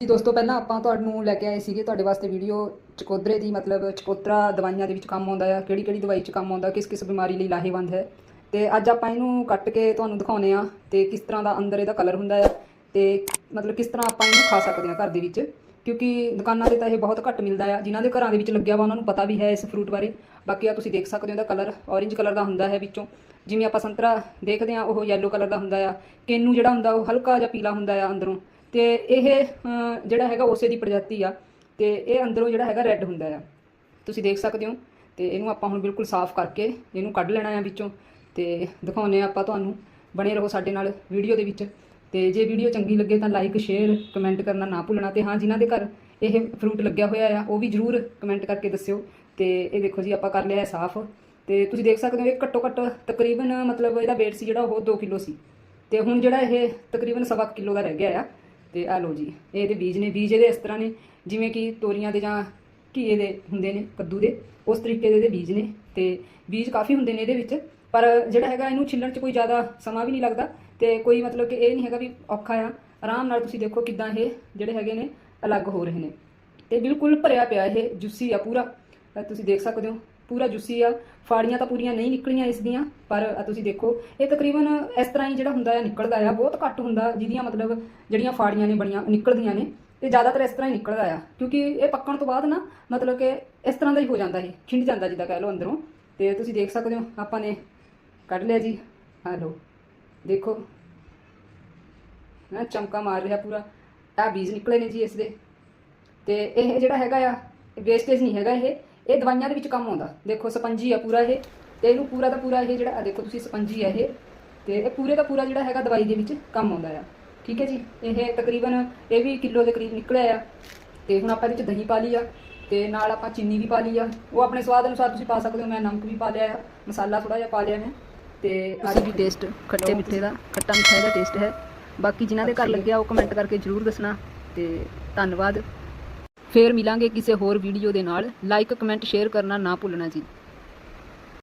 ਜੀ ਦੋਸਤੋ, ਪਹਿਲਾਂ ਆਪਾਂ ਤੁਹਾਨੂੰ ਲੈ ਕੇ ਆਏ ਸੀਗੇ ਤੁਹਾਡੇ ਵਾਸਤੇ ਵੀਡੀਓ ਚਕੋਦਰੇ ਦੀ, ਮਤਲਬ ਚਕੋਤਰਾ ਦਵਾਈਆਂ ਦੇ ਵਿੱਚ ਕੰਮ ਆਉਂਦਾ ਆ ਕਿਹੜੀ ਕਿਹੜੀ ਦਵਾਈ 'ਚ ਕੰਮ ਆਉਂਦਾ ਕਿਸ ਕਿਸ ਬਿਮਾਰੀ ਲਈ ਲਾਹੇਵੰਦ ਹੈ। ਤੇ ਅੱਜ ਆਪਾਂ ਇਹਨੂੰ ਕੱਟ ਕੇ ਤੁਹਾਨੂੰ ਦਿਖਾਉਨੇ ਆ ਤੇ ਕਿਸ ਤਰ੍ਹਾਂ ਦਾ ਅੰਦਰ ਇਹਦਾ ਕਲਰ ਹੁੰਦਾ ਆ ਤੇ ਮਤਲਬ ਕਿਸ ਤਰ੍ਹਾਂ ਆਪਾਂ ਇਹਨੂੰ ਖਾ ਸਕਦੇ ਆ ਘਰ ਦੇ ਵਿੱਚ। ਕਿਉਂਕਿ ਦੁਕਾਨਾਂ ਤੇ ਤਾਂ ਇਹ ਬਹੁਤ ਘੱਟ ਮਿਲਦਾ ਆ, ਜਿਨ੍ਹਾਂ ਦੇ ਘਰਾਂ ਦੇ ਵਿੱਚ ਲੱਗਿਆ ਵਾ, ਉਹਨਾਂ ਨੂੰ ਪਤਾ ਵੀ ਹੈ ਇਸ ਫਰੂਟ ਬਾਰੇ। ਬਾਕੀ ਆ ਤੁਸੀਂ ਦੇਖ ਸਕਦੇ ਹੋ ਇਹਦਾ ਕਲਰ ਔਰੇਂਜ ਕਲਰ ਦਾ ਹੁੰਦਾ ਹੈ ਵਿੱਚੋਂ। ਜਿਵੇਂ ਆਪਾਂ ਸੰਤਰਾ ਦੇਖਦੇ ਆ ਉਹ ਯੈਲੋ ਕਲਰ ਦਾ ਹੁੰਦਾ ਆ। ਕੇਨੂ ਜਿਹੜਾ ਹੁੰਦਾ, ਉਹ ਹਲਕਾ ਜਿਹਾ ਪੀਲਾ ਹੁੰਦਾ ਆ ਅੰਦਰੋਂ। ਤੇ ਇਹ ਜਿਹੜਾ ਹੈਗਾ ਉਸੇ ਦੀ ਪ੍ਰਜਾਤੀ ਆ ਤੇ ਇਹ ਅੰਦਰੋਂ ਜਿਹੜਾ ਹੈਗਾ ਰੈੱਡ ਹੁੰਦਾ ਆ। ਤੁਸੀਂ ਦੇਖ ਸਕਦੇ ਹੋ ਤੇ ਇਹਨੂੰ ਆਪਾਂ ਹੁਣ ਬਿਲਕੁਲ ਸਾਫ਼ ਕਰਕੇ ਇਹਨੂੰ ਕੱਢ ਲੈਣਾ ਆ ਵਿੱਚੋਂ ਤੇ ਦਿਖਾਉਨੇ ਆ ਆਪਾਂ ਤੁਹਾਨੂੰ। ਬਣੇ ਰਹੋ ਸਾਡੇ ਨਾਲ ਵੀਡੀਓ ਦੇ ਵਿੱਚ। ਤੇ ਜੇ ਵੀਡੀਓ ਚੰਗੀ ਲੱਗੇ ਤਾਂ ਲਾਈਕ ਸ਼ੇਅਰ ਕਮੈਂਟ ਕਰਨਾ ਨਾ ਭੁੱਲਣਾ ਤੇ ਹਾਂ, ਜਿਨ੍ਹਾਂ ਦੇ ਘਰ ਇਹ ਫਰੂਟ ਲੱਗਿਆ ਹੋਇਆ ਆ, ਉਹ ਵੀ ਜਰੂਰ ਕਮੈਂਟ ਕਰਕੇ ਦੱਸਿਓ। ਤੇ ਇਹ ਦੇਖੋ ਜੀ, ਆਪਾਂ ਕਰ ਲਿਆ ਹੈ ਸਾਫ਼। ਤੇ ਤੁਸੀਂ ਦੇਖ ਸਕਦੇ ਹੋ, ਇਹ ਘੱਟੋ ਘੱਟ ਤਕਰੀਬਨ ਮਤਲਬ ਇਹਦਾ weight ਸੀ ਜਿਹੜਾ ਉਹ 2 ਕਿਲੋ ਸੀ। ਤੇ ਹੁਣ ਜਿਹੜਾ ਇਹ ਤਕਰੀਬਨ ਸਵਾ ਕੁ ਕਿਲੋ ਦਾ ਰਹਿ ਗਿਆ ਆ। ਤੇ ਆ ਲਓ ਜੀ, ਇਹ ਇਹਦੇ ਬੀਜ ਨੇ, ਬੀਜ ਇਹਦੇ ਇਸ ਤਰ੍ਹਾਂ ਨੇ, ਜਿਵੇਂ ਕਿ ਤੋਰੀਆਂ ਦੇ ਜਾਂ ਘੀਏ ਦੇ ਹੁੰਦੇ ਨੇ, ਕੱਦੂ ਦੇ, ਉਸ ਤਰੀਕੇ ਦੇ ਇਹਦੇ ਬੀਜ ਨੇ, ਤੇ ਬੀਜ ਕਾਫੀ ਹੁੰਦੇ ਨੇ ਇਹਦੇ ਵਿੱਚ, ਪਰ ਜਿਹੜਾ ਹੈਗਾ ਇਹਨੂੰ ਛਿੱਲਣ 'ਚ ਕੋਈ ਜ਼ਿਆਦਾ ਸਮਾਂ ਵੀ ਨਹੀਂ ਲੱਗਦਾ, ਤੇ ਕੋਈ ਮਤਲਬ ਕਿ ਇਹ ਨਹੀਂ ਹੈਗਾ ਵੀ ਔਖਾ ਆ। ਆਰਾਮ ਨਾਲ ਤੁਸੀਂ ਦੇਖੋ ਕਿਦਾਂ ਇਹ ਜਿਹੜੇ ਹੈਗੇ ਨੇ ਅਲੱਗ ਹੋ ਰਹੇ ਨੇ। ਤੇ ਬਿਲਕੁਲ ਭਰਿਆ ਪਿਆ ਇਹ ਜੁੱਸੀ ਆ ਪੂਰਾ ਤੁਸੀਂ ਦੇਖ ਸਕਦੇ ਹੋ। ਪੂਰਾ ਜੁੱਸੀ ਆ, ਫਾੜੀਆਂ ਤਾਂ ਪੂਰੀਆਂ ਨਹੀਂ ਨਿਕਲੀਆਂ ਇਸ ਦੀਆਂ, ਪਰ ਤੁਸੀਂ ਦੇਖੋ, ਇਹ ਤਕਰੀਬਨ ਇਸ ਤਰ੍ਹਾਂ ਹੀ ਜਿਹੜਾ ਹੁੰਦਾ ਆ, ਨਿਕਲਦਾ ਆ, ਬਹੁਤ ਘੱਟ ਹੁੰਦਾ, ਜਿਹਦੀਆਂ ਮਤਲਬ ਜਿਹੜੀਆਂ ਫਾੜੀਆਂ ਨੇ ਬਣੀਆਂ, ਨਿਕਲਦੀਆਂ ਨੇ, ਤੇ ਜ਼ਿਆਦਾਤਰ ਇਸ ਤਰ੍ਹਾਂ ਹੀ ਨਿਕਲਦਾ ਆ, ਕਿਉਂਕਿ ਇਹ ਪੱਕਣ ਤੋਂ ਬਾਅਦ ਨਾ, ਮਤਲਬ ਕਿ ਇਸ ਤਰ੍ਹਾਂ ਦਾ ਹੀ ਹੋ ਜਾਂਦਾ ਇਹ ਖਿੰਡ ਜਾਂਦਾ ਜਿੱਦਾਂ ਕਹਿ ਲਓ ਅੰਦਰੋਂ, ਤੇ ਤੁਸੀਂ ਦੇਖ ਸਕਦੇ ਹੋ, ਆਪਾਂ ਨੇ ਕੱਢ ਲਿਆ ਜੀ ਆ ਲਓ ਦੇਖੋ। ਨਾ ਚਮਕਾ ਮਾਰ ਰਿਹਾ ਪੂਰਾ ਆ ਬੀਜ ਨਿਕਲੇ ਨੇ ਜੀ ਇਸ ਦੇ, ਤੇ ਇਹ ਜਿਹੜਾ ਹੈਗਾ ਆ ਵੇਸਟੇਜ ਨਹੀਂ ਹੈਗਾ ਇਹ ਇਹ ਦਵਾਈਆਂ ਦੇ ਵਿੱਚ ਕੰਮ ਆਉਂਦਾ। ਦੇਖੋ ਸਪੰਜੀ ਆ ਪੂਰਾ ਇਹ ਤੇ ਇਹਨੂੰ ਪੂਰਾ ਦਾ ਪੂਰਾ ਇਹ ਜਿਹੜਾ ਆ ਦੇਖੋ ਤੁਸੀਂ ਸਪੰਜੀ ਆ ਇਹ ਤੇ ਇਹ ਪੂਰੇ ਦਾ ਪੂਰਾ ਜਿਹੜਾ ਹੈਗਾ ਦਵਾਈ ਦੇ ਵਿੱਚ ਕੰਮ ਆਉਂਦਾ ਆ। ਠੀਕ ਹੈ ਜੀ? ਇਹ ਤਕਰੀਬਨ ਇਹ ਵੀ ਕਿਲੋ ਦੇ ਕਰੀਬ ਨਿਕਲਿਆ ਆ। ਤੇ ਹੁਣ ਆਪਾਂ ਇਹਦੇ ਵਿੱਚ ਦਹੀਂ ਪਾ ਲਈ ਆ ਤੇ ਨਾਲ ਆਪਾਂ ਚੀਨੀ ਵੀ ਪਾ ਲਈ ਆ। ਉਹ ਆਪਣੇ ਸਵਾਦ ਅਨੁਸਾਰ ਤੁਸੀਂ ਪਾ ਸਕਦੇ ਹੋ ਮੈਂ ਨਮਕ ਵੀ ਪਾ ਲਿਆ ਆ ਮਸਾਲਾ ਥੋੜਾ ਜਿਹਾ ਪਾ ਲਿਆ ਮੈਂ ਤੇ ਤੁਸੀਂ ਵੀ ਟੇਸਟ ਖੱਟੇ ਮਿੱਠੇ ਦਾ ਖੱਟਾ ਮਿੱਠਾ ਦਾ ਟੇਸਟ ਹੈ। ਬਾਕੀ ਜਿਨ੍ਹਾਂ ਦੇ ਘਰ ਲੱਗਿਆ ਉਹ ਕਮੈਂਟ ਕਰਕੇ ਜਰੂਰ ਦੱਸਣਾ ਤੇ ਧੰਨਵਾਦ। ਫੇਰ ਮਿਲਾਂਗੇ ਕਿਸੇ ਹੋਰ ਵੀਡੀਓ ਦੇ ਨਾਲ। ਲਾਈਕ ਕਮੈਂਟ ਸ਼ੇਅਰ ਕਰਨਾ ਨਾ ਭੁੱਲਣਾ ਜੀ।